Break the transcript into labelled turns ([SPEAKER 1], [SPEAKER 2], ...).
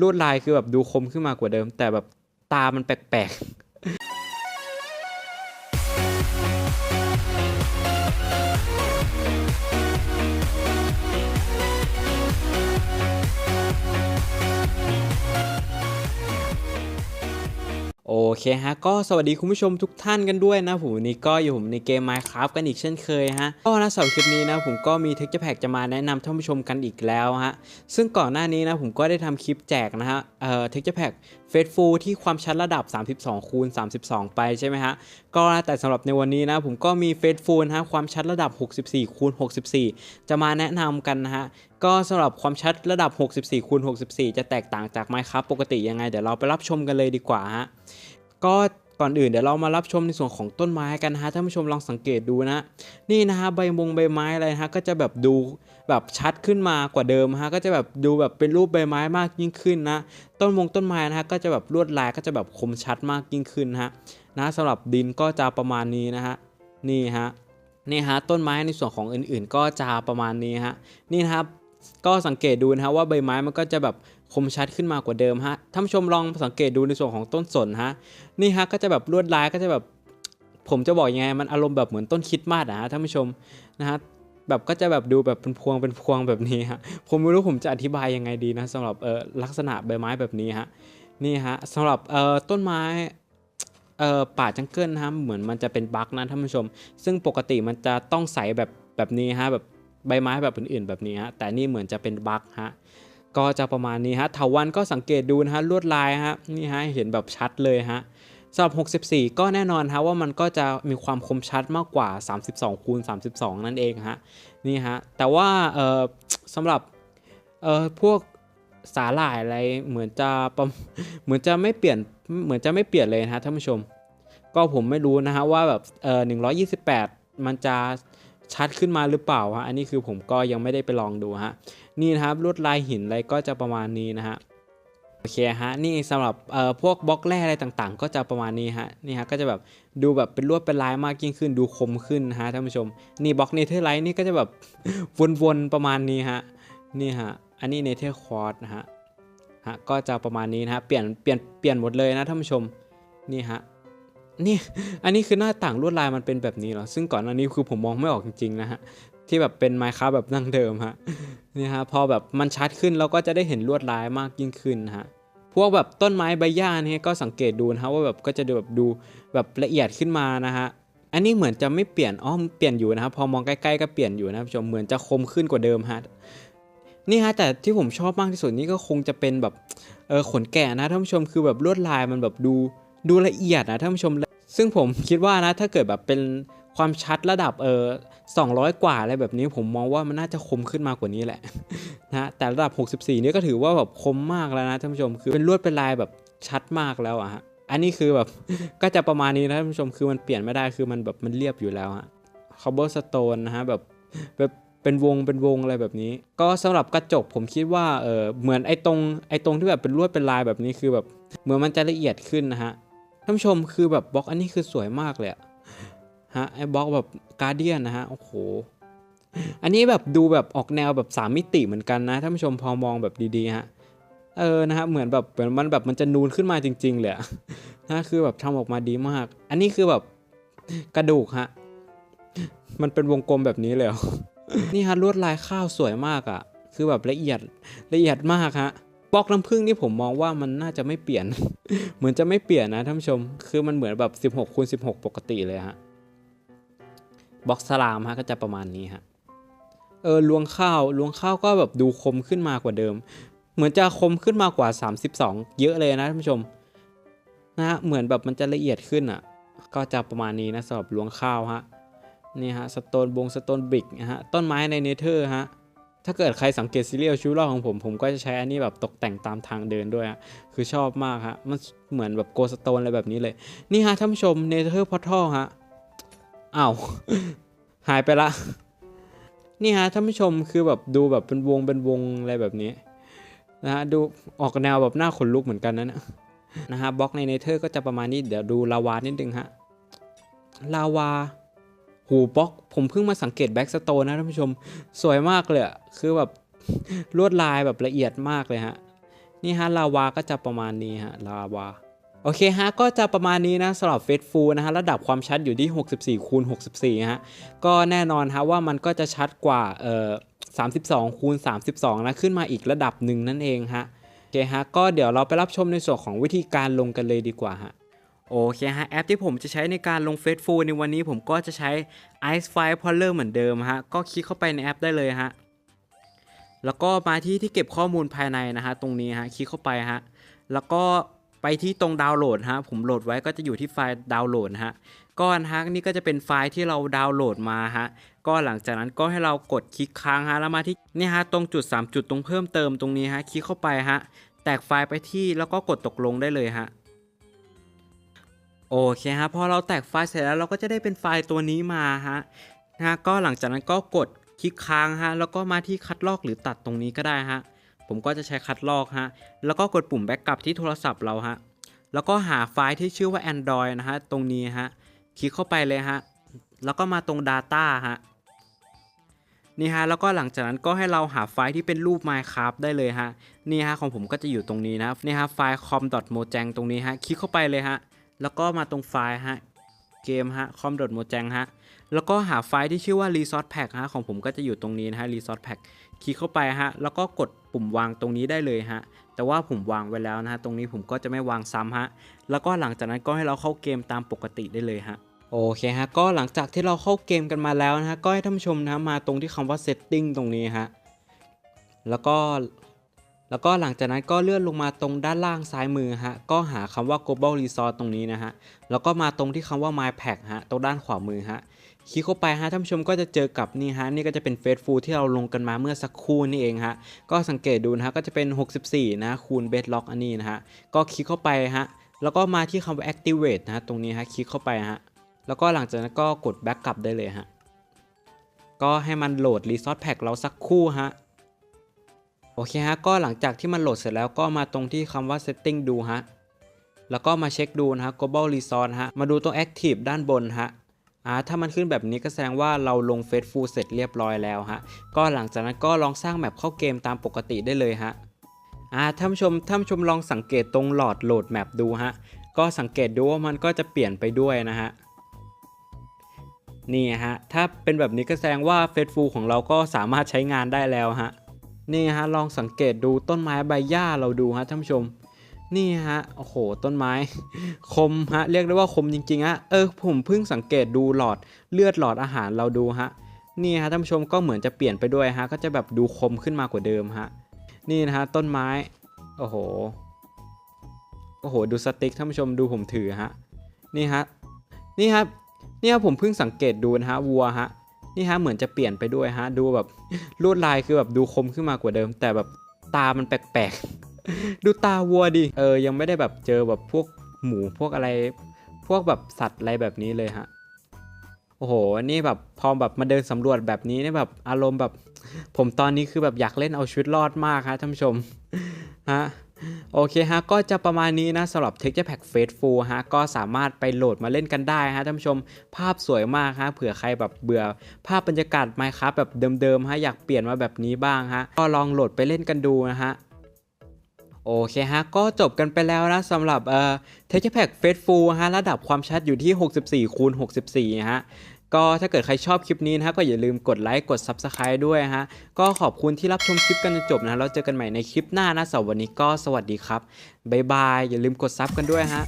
[SPEAKER 1] ลวดลายคือแบบดูคมขึ้นมากว่าเดิม แต่แบบตามันแปลก โอเคฮะก็สวัสดีคุณผู้ชมทุกท่านกันด้วยนะผมวันนี้ก็อยู่ผมในเกม Minecraft กันอีกเช่นเคยฮะก็นะสำหรับคลิปนี้นะผมก็มีเทคแพกจะมาแนะนำท่านผู้ชมกันอีกแล้วฮะซึ่งก่อนหน้านี้นะผมก็ได้ทำคลิปแจกนะฮะเอ่อเทคแพกเฟสฟูที่ความชัดระดับ 32 คูณ 32 ไปใช่ไหมฮะ ก็แต่สำหรับในวันนี้นะผมก็มีเฟสฟูนะฮะความชัดระดับ 64 คูณ 64 จะมาแนะนำกันนะฮะ ก็สำหรับความชัดระดับ 64 คูณ 64 จะแตกต่างจาก Minecraft ปกติยังไง เดี๋ยวเราไปรับชมกันเลยดีกว่าฮะ ก็ ก่อนอื่นเดี๋ยวเรามารับชมในส่วนของต้นไม้กันนะฮะท่านผู้ชมลองสังเกตดูนะ นี่นะฮะใบมงใบไม้อะไรนะฮะก็จะแบบดูแบบชัดขึ้นมากว่าเดิมฮะก็จะแบบดูแบบเป็นรูปใบไม้มากยิ่งขึ้นนะ ต้นมงต้นไม้นะฮะก็จะแบบลวดลายก็จะแบบคมชัดมากยิ่งขึ้นฮะนะสำหรับดินก็จะประมาณนี้นะฮะนี่ฮะนี่ฮะต้นไม้ในส่วนของอื่นๆ ก็จะประมาณนี้ฮะนี่นะครับก็สังเกตดูนะฮะว่าใบไม้มันก็จะแบบ คมชัดขึ้นมากว่าเดิมฮะท่านผู้ชมลองสังเกตดูในส่วนของต้นสนฮะนี่ฮะก็จะแบบลวดลายก็จะแบบ ผมจะบอกยังไง มันอารมณ์แบบเหมือนต้นคิดมาสอะฮะท่านผู้ชมนะฮะแบบก็จะแบบดูแบบเป็นพวงเป็นพวงแบบนี้ฮะผมไม่รู้ผมจะอธิบายยังไงดีนะสำหรับเออลักษณะใบไม้แบบนี้ฮะนี่ฮะสำหรับเออต้นไม้เอ่อป่าจังเกิลนะฮะเหมือนมันจะเป็นบั๊กนะท่านผู้ชม ซึ่งปกติมันจะต้องใสแบบแบบนี้ฮะแบบใบไม้แบบอื่นๆแบบนี้ฮะแต่นี่เหมือนจะเป็นบั๊กฮะ ก็จะประมาณนี้ฮะเถาวันก็สังเกตดูนะฮะลวดลายฮะนี่ฮะเห็นแบบชัดเลยฮะสำหรับ 64 ก็แน่นอนฮะว่ามันก็จะมีความคมชัดมากกว่า 32คูณ32 นั่นเองฮะนี่ฮะแต่ว่าเออสำหรับเออพวกสาหร่ายอะไรเหมือนจะประเหมือนจะไม่เปลี่ยนเหมือนจะไม่เปลี่ยนเลยนะฮะท่านผู้ชม ก็ผมไม่รู้นะฮะว่าแบบเอ่อ128 มันจะ ชัดขึ้นมาหรือเปล่าฮะอันนี้คือผมก็ยังไม่ได้ไปลองดูฮะนี่นะครับลวดลายหินอะไรก็จะประมาณนี้นะฮะโอเคฮะนี่สำหรับเอ่อพวกบล็อกแร่อะไรต่างๆ ก็จะประมาณนี้ฮะนี่ฮะก็จะแบบดูแบบเป็นลวดเป็นลายมากยิ่งขึ้นดูคมขึ้นนะฮะท่านผู้ชม นี่บล็อกเนเธอร์ไลท์นี่ก็จะแบบวนๆประมาณนี้ฮะนี่ฮะอันนี้เนเธอร์ควอร์นะฮะฮะก็จะประมาณนี้นะฮะเปลี่ยนเปลี่ยนเปลี่ยนหมดเลยนะท่านผู้ชมนี่ฮะ นี่อันนี้คือหน้าต่างลวดลายมันเป็นแบบนี้เหรอ ซึ่งก่อนอันนี้คือผมมองไม่ออกจริงๆนะฮะ ที่แบบเป็นไมค์ค a f t แบบดั้งเดิมฮะ นี่ฮะ พอแบบมันชัดขึ้นเราก็จะได้เห็นลวดลายมากยิ่งขึ้นฮะ พวกแบบต้นไม้ใบหญ้าเนี่ยก็สังเกตดูนะฮะว่าแบบก็จะดูแบบดูแบบละเอียดขึ้นมานะฮะ อันนี้เหมือนจะไม่เปลี่ยนอ๋อเปลี่ยนอยู่นะครับ พอมองใกล้ๆก็เปลี่ยนอยู่นะครับผู้ชม เหมือนจะคมขึ้นกว่าเดิมฮะนี่ฮะแต่ที่ผมชอบมากที่สุดนี่ก็คงจะเป็นแบบเออขนแกะนะท่านผู้ชมคือแบบลวดลายมันแบบดู ดูละเอียดนะท่านผู้ชม ซึ่งผมคิดว่านะถ้าเกิดแบบเป็นความชัดระดับเออ200 กว่าอะไรแบบนี้ผมมองว่ามันน่าจะคมขึ้นมากกว่านี้แหละนะแต่ระดับ 64 นี่ก็ถือว่าแบบคมมากแล้วนะท่านผู้ชมคือเป็นลวดเป็นลายแบบชัดมากแล้วอะฮะอันนี้คือแบบก็จะประมาณนี้นะท่านผู้ชมคือมันเปลี่ยนไม่ได้คือมันแบบมันเรียบอยู่แล้วฮะคาร์บอนสโตนนะฮะแบบแบบเป็นวงเป็นวงอะไรแบบนี้ ก็สำหรับกระจกผมคิดว่าเออเหมือนไอ้ตรงไอ้ตรงที่แบบเป็นลวดเป็นลายแบบนี้คือแบบเหมือนมันจะละเอียดขึ้นนะฮะ ท่านผู้ชมคือแบบบล็อกอันนี้คือสวยมากเลยฮะไอ้บล็อกแบบการเดียนนะฮะโอ้โหอันนี้แบบดูแบบออกแนวแบบสามมิติเหมือนกันนะท่านผู้ชมพอมองแบบดีๆฮะเออนะฮะเหมือนแบบเหมือนมันแบบมันจะนูนขึ้นมาจริง ๆเลยนะคือแบบทำออกมาดีมาก อันนี้คือแบบกระดูกฮะมันเป็นวงกลมแบบนี้เลยนี่ฮะลวดลายข้าวสวยมากอะ่ะ คือแบบละเอียดละเอียดมากฮะ บล็อกน้ำผึ้งนี่ผมมองว่ามันน่าจะไม่เปลี่ยน เหมือนจะไม่เปลี่ยนนะท่านผู้ชม คือมันเหมือนแบบ 16คูณ16 ปกติเลยฮะบล็อกสลามฮะก็จะประมาณนี้ฮะเออลวงข้าวลวงข้าวก็แบบดูคมขึ้นมากว่าเดิม เหมือนจะคมขึ้นมากว่า 32 เยอะเลยนะท่านผู้ชมนะฮะเหมือนแบบมันจะละเอียดขึ้นอะ ก็จะประมาณนี้นะสำหรับลวงข้าวฮะนี่ฮะสโตนบงสโตนบิกนะฮะต้นไม้ในเนเธอร์ฮะ ถ้าเกิดใครสังเกตซีเรียลชูรอของผม ผมก็จะใช้อันนี้แบบตกแต่งตามทางเดินด้วยฮะคือชอบมากฮะ มันเหมือนแบบโกสโตนอะไรแบบนี้เลย นี่ฮะท่านผู้ชมเนเธอร์พอทัลฮะอ้าว หายไปละ นี่ฮะท่านผู้ชมคือแบบดูแบบเป็นวงเป็นวงอะไรแบบนี้นะฮะดูออกแนวแบบหน้าขนลุกเหมือนกันนะเนี่ยนะฮะบล็อกในเนเธอร์ก็จะประมาณนี้เดี๋ยวดูลาวานิดนึงฮะลาวา หูบล็อก ผมเพิ่งมาสังเกตแบ็กสโตนนะท่านผู้ชม สวยมากเลยคือแบบลวดลายแบบละเอียดมากเลยฮะ นี่ฮะ ลาวาก็จะประมาณนี้ฮะ ลาวา โอเคฮะ ก็จะประมาณนี้นะสำหรับเฟสฟูนะฮะ ระดับความชัดอยู่ที่ 64คูณ64 ฮะ ก็แน่นอนฮะว่ามันก็จะชัดกว่าเอ่อ32คูณ32 นะ ขึ้นมาอีกระดับหนึ่งนั่นเองฮะโอเคฮะ ก็เดี๋ยวเราไปรับชมในส่วนของวิธีการลงกันเลยดีกว่าฮะ โอเคฮะแอปที่ผมจะใช้ในการลงเฟซฟูในวันนี้ผมก็จะใช้ Ice Fire Poller เหมือนเดิมฮะ ก็คลิกเข้าไปในแอปได้เลยฮะ แล้วก็มาที่ที่เก็บข้อมูลภายในนะฮะตรงนี้ฮะคลิกเข้าไปฮะ แล้วก็ไปที่ตรงดาวน์โหลดฮะผมโหลดไว้ก็จะอยู่ที่ไฟล์ดาวน์โหลดฮะก็นฮะนี่ก็จะเป็นไฟล์ที่เราดาวน์โหลดมาฮะก็หลังจากนั้นก็ให้เรากดคลิกค้างฮะแล้วมาที่นี่ฮะตรงจุด 3 จุดตรงเพิ่มเติมตรงนี้ฮะคลิกเข้าไปฮะแตกไฟล์ไปที่แล้วก็กดตกลงได้เลยฮะ โอเคฮะพอเราแตกไฟล์เสร็จแล้วเราก็จะได้เป็นไฟล์ตัวนี้มาฮะนะก็หลังจากนั้นก็กดคลิกค้างฮะแล้วก็มาที่คัดลอกหรือตัดตรงนี้ก็ได้ฮะผมก็จะใช้คัดลอกฮะแล้วก็กดปุ่มแบ็กกลับที่โทรศัพท์เราฮะแล้วก็หาไฟล์ที่ชื่อว่า Android นะฮะตรงนี้ฮะคลิกเข้าไปเลยฮะแล้วก็มาตรง Data ฮะนี่ฮะแล้วก็หลังจากนั้นก็ให้เราหาไฟล์ที่เป็นรูป Minecraft ได้เลยฮะนี่ฮะของผมก็จะอยู่ตรงนี้นะนี่ฮะไฟล์ com.mojang ตรงนี้ฮะคลิกเข้าไปเลยฮะ แล้วก็มาตรงไฟล์ฮะเกมฮะ com.mojang ฮะแล้วก็หาไฟล์ที่ชื่อว่า resource pack ฮะของผมก็จะอยู่ตรงนี้นะฮะ resource pack คลิกเข้าไปฮะแล้วก็กดปุ่มวางตรงนี้ได้เลยฮะแต่ว่าผมวางไว้แล้วนะฮะตรงนี้ผมก็จะไม่วางซ้ำฮะแล้วก็หลังจากนั้นก็ให้เราเข้าเกมตามปกติได้เลยฮะโอเคฮะก็หลังจากที่เราเข้าเกมกันมาแล้วนะฮะก็ให้ท่านผู้ชมนะฮะมาตรงที่คำว่า setting ตรงนี้ฮะแล้วก็ แล้วก็หลังจากนั้นก็เลื่อนลงมาตรงด้านล่างซ้ายมือฮะ ก็หาคำว่า global resource ตรงนี้นะฮะ แล้วก็มาตรงที่คำว่า my pack ฮะ ตรงด้านขวามือฮะ คลิกเข้าไปฮะท่านผู้ชมก็จะเจอกับนี่ฮะ นี่ก็จะเป็นเฟซฟูที่เราลงกันมาเมื่อสักครู่นี่เองฮะ ก็สังเกตดูนะฮะ ก็จะเป็น 64 นะคูณ bedrock อันนี้นะฮะ ก็คลิกเข้าไปฮะ แล้วก็มาที่คำว่า activate นะฮะ ตรงนี้ฮะ คลิกเข้าไปฮะ แล้วก็หลังจากนั้นก็กด back กลับได้เลยฮะ ก็ให้มันโหลด resource pack เราสักครู่ฮะ โอเคฮะก็หลังจากที่มันโหลดเสร็จแล้วก็มาตรงที่คำว่า setting ดูฮะแล้วก็มาเช็คดูนะฮะ global resource ฮะมาดูตรง active ด้านบนฮะอ่าถ้ามันขึ้นแบบนี้ก็แสดงว่าเราลง f a c e f u l เสร็จเรียบร้อยแล้วฮะก็หลังจากนั้นก็ลองสร้างแมปเข้าเกมตามปกติได้เลยฮะอ่าท่านผู้ชมท่านผู้ชมลองสังเกตตรงหลอดโหลดแมปดูฮะก็สังเกตดูว่ามันก็จะเปลี่ยนไปด้วยนะฮะนี่ฮะถ้าเป็นแบบนี้ก็แสดงว่า f a c e f u l ของเราก็สามารถใช้งานได้แล้วฮะ นี่ฮะลองสังเกตดูต้นไม้ใบหญ้าเราดูฮะท่านผู้ชม นี่ฮะโอ้โหต้นไม้ คมฮะเรียกได้ว่าคมจริงๆฮะเออผมเพิ่งสังเกตดูหลอดเลือดหลอดอาหารเราดูฮะนี่ฮะท่านผู้ชมก็เหมือนจะเปลี่ยนไปด้วยฮะก็จะแบบดูคมขึ้นมากว่าเดิมฮะนี่นะฮะต้นไม้โอ้โหโอ้โหดูสติ๊กท่านผู้ชมดูผมถือฮะนี่ฮะนี่ครับนี่ครับผมเพิ่งสังเกตดูนะฮะวัวฮะ นี่ฮะเหมือนจะเปลี่ยนไปด้วยฮะ ดูแบบลวดลายคือแบบดูคมขึ้นมากว่าเดิม แต่แบบตามันแปลกๆ ดูตาวัวดิ เออ ยังไม่ได้แบบเจอแบบพวกหมูพวกอะไร พวกแบบสัตว์อะไรแบบนี้เลยฮะ โอ้โห นี่แบบพอแบบมาเดินสำรวจแบบนี้เนี่ยแบบอารมณ์แบบ ผมตอนนี้คือแบบอยากเล่นเอาชีวิตรอดมากฮะท่านผู้ชมฮะ โอเคฮะ ก็จะประมาณนี้นะสำหรับ Texture Pack Faithful ฮะ ก็สามารถไปโหลดมาเล่นกันได้ฮะท่านผู้ชม ภาพสวยมากฮะ เผื่อใครแบบเบื่อ ภาพบรรยากาศ Minecraft แบบเดิมๆฮะ อยากเปลี่ยนมาแบบนี้บ้างฮะ ก็ลองโหลดไปเล่นกันดูนะฮะโอเคฮะ ก็จบกันไปแล้วนะสำหรับเอ่อ Texture Pack Faithful ฮะ ระดับความชัดอยู่ที่ 64คูณ64ฮะ ก็ถ้าเกิดใครชอบคลิปนี้นะฮะก็อย่าลืมกดไลค์กด Subscribe ด้วยฮะก็ขอบคุณที่รับชมคลิปกันจนจบนะเราเจอกันใหม่ในคลิปหน้านะสำหรับวันนี้ก็สวัสดีครับบ๊ายบายอย่าลืมกดซับกันด้วยฮะ